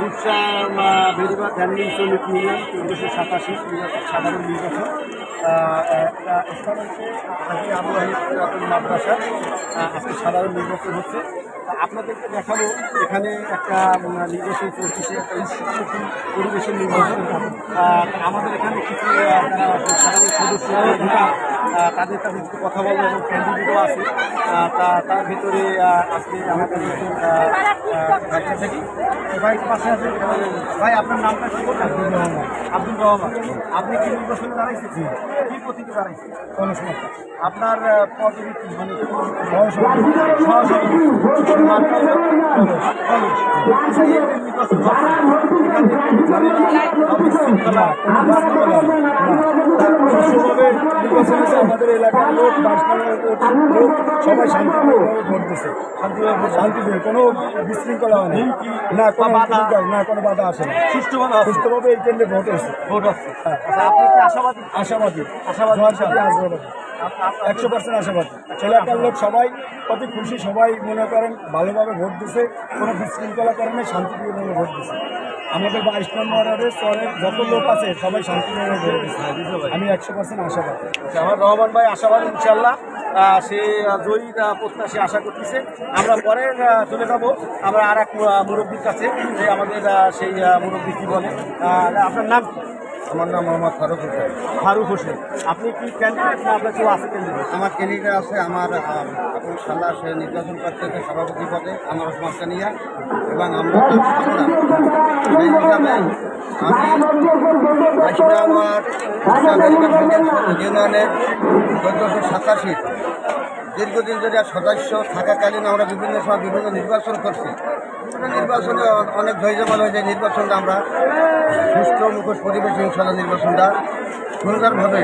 রূপসা বেরিবা ফ্যামিলি শ্রমিক ইউনিয়ন চৌদ্দশো সাতাশি সাধারণ নির্বাচন। একটা স্থান মাদ্রাসা আজকে সাধারণ নির্বাচন হচ্ছে। আপনাদেরকে দেখাবো এখানে একটা নির্বাচন চলতেছে একটা পরিবেশের নির্বাচন। আমাদের এখানে কিছু সাধারণ সদস্য তাদের কাছে একটু কথা বলব, এবং ক্যান্ডিডেটও আছে। তার ভিতরে আজকে আমাদের থেকে ভাই পাশে আছে ভাই আপনার নামটা কি? আব্দুল রহমান। আব্দুল রহমান। আপনি কি নির্বাচনে দাঁড়াইছেন? কি প্রতীকে দাঁড়াইছেন? আপনার পদবি কি? মানে সহসভাপতি। আমাদের এলাকার লোক বাসপাড়ার লোক সবাই শান্তিপূর্ণভাবে ভোট দিচ্ছে শান্তিভাবে ভোট- শান্তিপূর্ণ কোনো বিশৃঙ্খলা হয় না। কোনো বাধা? না কোনো বাধা আসে না। সুষ্ঠুভাবে সুস্থভাবে এই কেন্দ্রে ভোট হয়েছে ভোট হচ্ছে আচ্ছা আপনি কি আশাবাদী? আশাবাদী। আশাবাদী। আশাবাদী একশো পার্সেন্ট আশাবাদী। এলাকার লোক সবাই অতি খুশি সবাই মনে করেন ভালোভাবে ভোট দিছে কোনো বিশৃঙ্খলা কারণে শান্তিপূর্ণভাবে ভোট দিছে। আমাদের বাইশ নম্বর ওয়ার্ডের স্তরের যত লোক আছে সবাই শান্তিপূর্ণভাবে ভোট দিচ্ছে। আমি একশো পার্সেন্ট আশাবাদী। আচ্ছা, আমার রহমান ভাই আশাবাদ ইনশাল্লাহ সে জয়ী প্রত্যাশী আশা করতেছে। আমরা পরে চলে যাব আমরা আর এক মুরব্বীর কাছে যে আমাদের সেই মুরব্বী কি বলে? আপনার নাম আমার নাম মোহাম্মদ ফারুক হোসেন। ফারুক হোসেন। আপনি কি ক্যান্ডিডেট না আপনার কেউ আছে ক্যান্ডিডেট আমার ক্যান্ডিডেট আছে আমার আপন সাল্লাহ সে নির্বাচন করতেছে সভাপতি পদে আমার ওসমান কানিয়া এবং আমরা আমরা সেই হিসাবে আমি বাইশটা ইউনিয়নের চোদ্দশো সাতাশি দীর্ঘদিন ধরে সদস্য থাকাকালীন আমরা বিভিন্ন সময় বিভিন্ন নির্বাচন করছি। নির্বাচনে অনেক ধৈর্যমান হয়ে যায় নির্বাচনটা আমরা সুস্থ মুখোশ পরিবেশ ইনশাল্লাহ নির্বাচনটা সুন্দরভাবে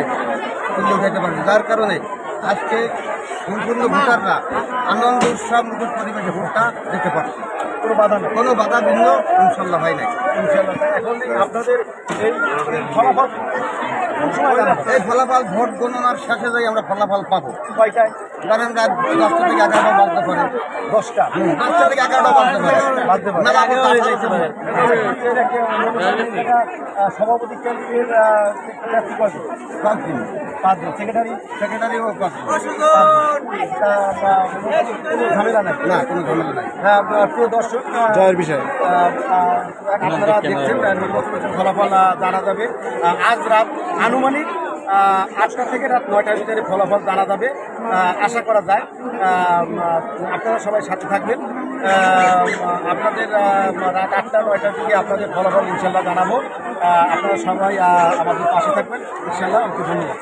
তুলে যেতে পারবে। যার কারণে আজকে সম্পূর্ণ ভোটাররা আনন্দ উৎসব মুখের পরিবেশে ভোটটা দিতে পারছে কোনো বাধা নেই। কোনো বাধা ভিন্ন ইনশাল্লাহ হয় নাই। ইনশাল্লাহ। এখন আপনাদের এই এই ফলাফল ভোট গণনার শেষে যাই আমরা ফলাফল পাবো। কয়টায়? ধরেন রাত দশটা থেকে এগারোটা বাজতে পারে। দশটা? দশটা থেকে এগারোটা বাজতে পারে। সভাপতি ক্যান্ডিডেট পাঁচদিন পাঁচজন। সেক্রেটারি? কোনো ঝামেলা নাই? না কোনো ঝামেলা নাই। হ্যাঁ, প্রিয় দর্শক জয়ের বিষয়। আপনারা দেখছেন ফলাফল জানা যাবে। আজ রাত আনুমানিক আটটা থেকে রাত নয়টার ভিতরে ফলাফল জানা যাবে। আশা করা যায় আপনারা সবাই সাথে থাকবেন। আপনাদের রাত আটটা নয়টার দিকে আপনাদের ফলাফল ইনশাল্লাহ জানাব। আপনারা সবাই আমাদের পাশে থাকবেন। ইনশাল্লাহ আমাকে ধন্যবাদ।